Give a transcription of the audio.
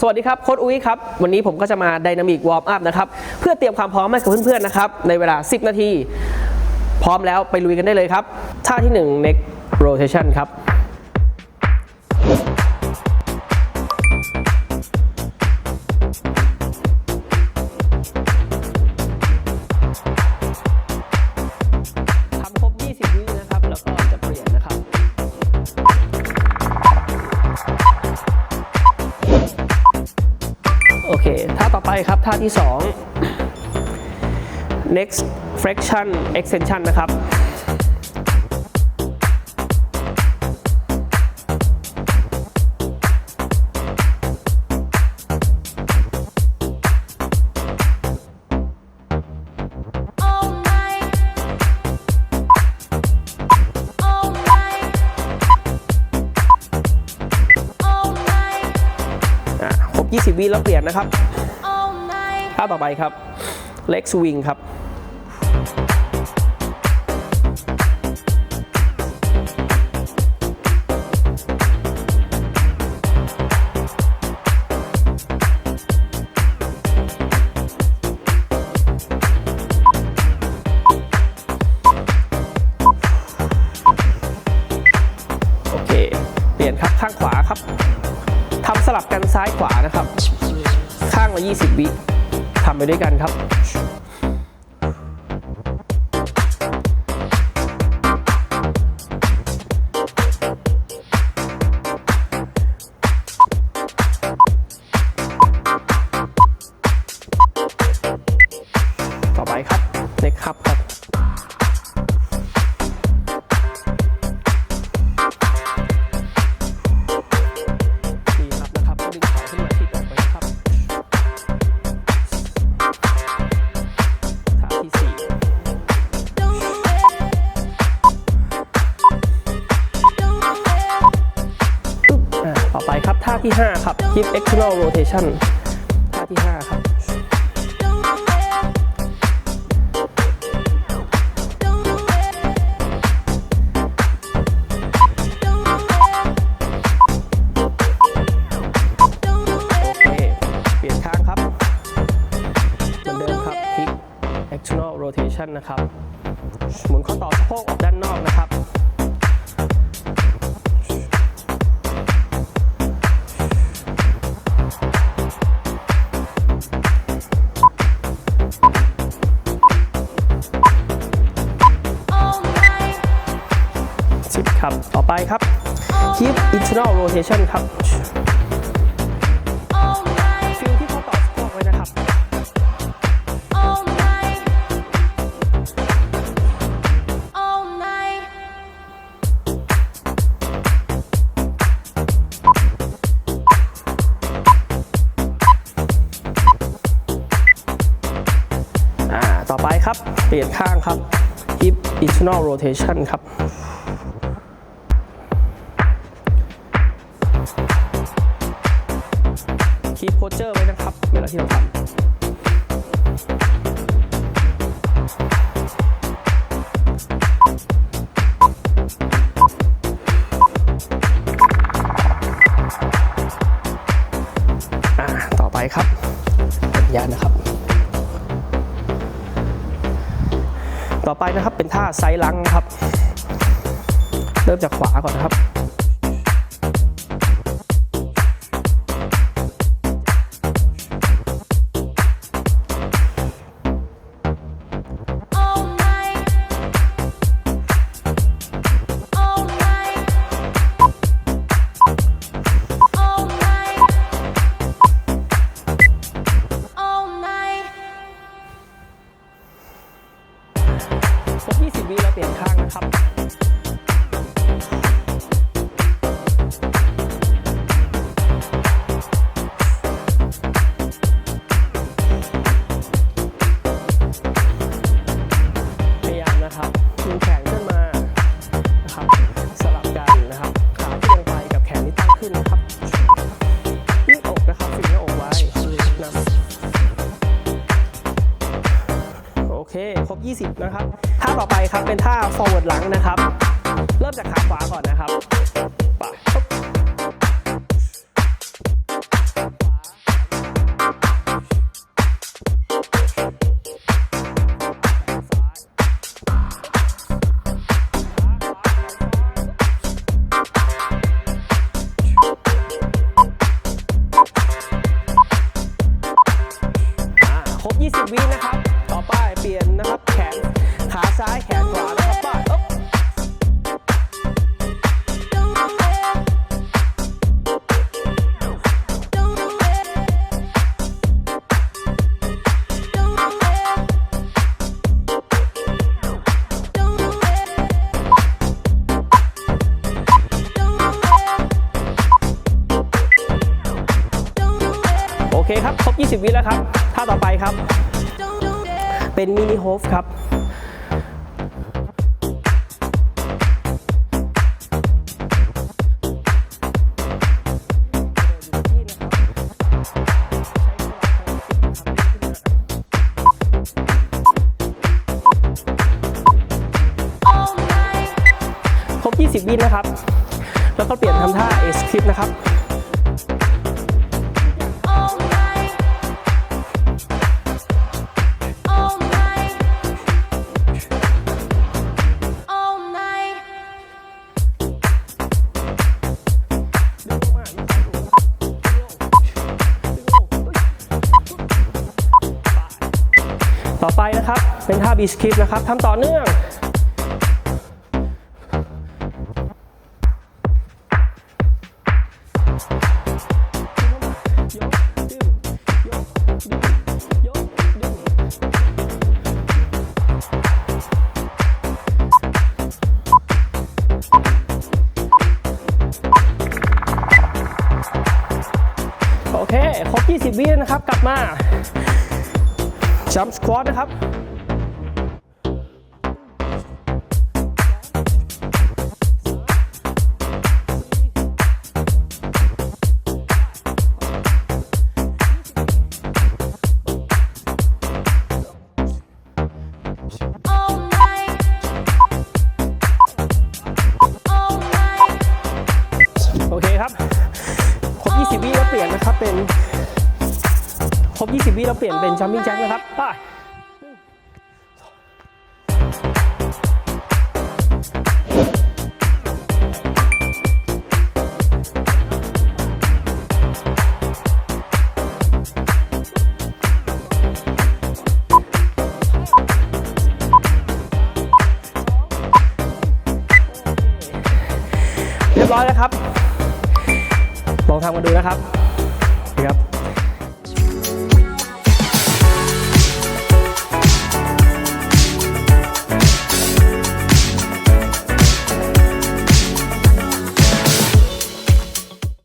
สวัสดีครับโค้ดอุ้ยครับ วันนี้ผมก็จะมาดินามิกวอร์มอัพนะครับ เพื่อเตรียมความพร้อมให้กับเพื่อนๆนะครับ ในเวลา 10 นาที พร้อมแล้วไปลุยกันได้เลยครับ ท่าที่ 1 neck rotation ครับ ไปครับท่าที่ 2 next fraction extension นะครับ20วิแล้วเปลี่ยนนะครับ ท่าต่อไปครับ leg swing ครับโอเคเปลี่ยนครับข้างขวาครับทำสลับกันซ้ายขวานะครับ ข้างละ 20 วิ ทำไปด้วยกันครับ ที่ 5 ครับ Keep External Rotation ท่าที่ 5 ครับนะครับ หมุนข้อต่อสะโพกออกด้านนอกนะครับ ครับ ต่อไปครับ hip internal rotation ครับ All night. ฟิลที่ข้อต่อสะโพกไว้นะครับ All night. All night. อ่าต่อไปครับ เปลี่ยนข้างครับ hip internal rotation ครับ นะครับเวลาที่เราทำต่อไปครับสัญญาณนะครับ ต่อไปนะครับเป็นท่าไซลังครับ เริ่มจากขวาก่อนนะครับ ครบ 20 วิแล้วเปลี่ยนข้างนะครับ 20 นะครับ ท่าต่อไปครับเป็นท่า forward หลังนะครับ เริ่มจากขาขวาก่อนนะครับไป โอเคครับ ครบ 20 วิแล้วครับ ท่าต่อไปครับ เป็นมินิโฮฟครับ 20 วินะครับ แล้วก็เปลี่ยนทำท่าเอสคลิปนะครับต่อไปนะครับ เป็นท่าบีสคลิปนะครับทำต่อเนื่อง เค ครบ 20 วิแล้วนะครับ กลับมาจัมป์สควอตนะครับโอเคครับ 20 วิแล้วเปลี่ยนนะครับเป็นครบ 20 วิแล้วเปลี่ยนเป็นจัมปิ้งแจ็คนะครับไปเรียบร้อยแล้วครับ ลองทำกันดูนะครับนี่ครับ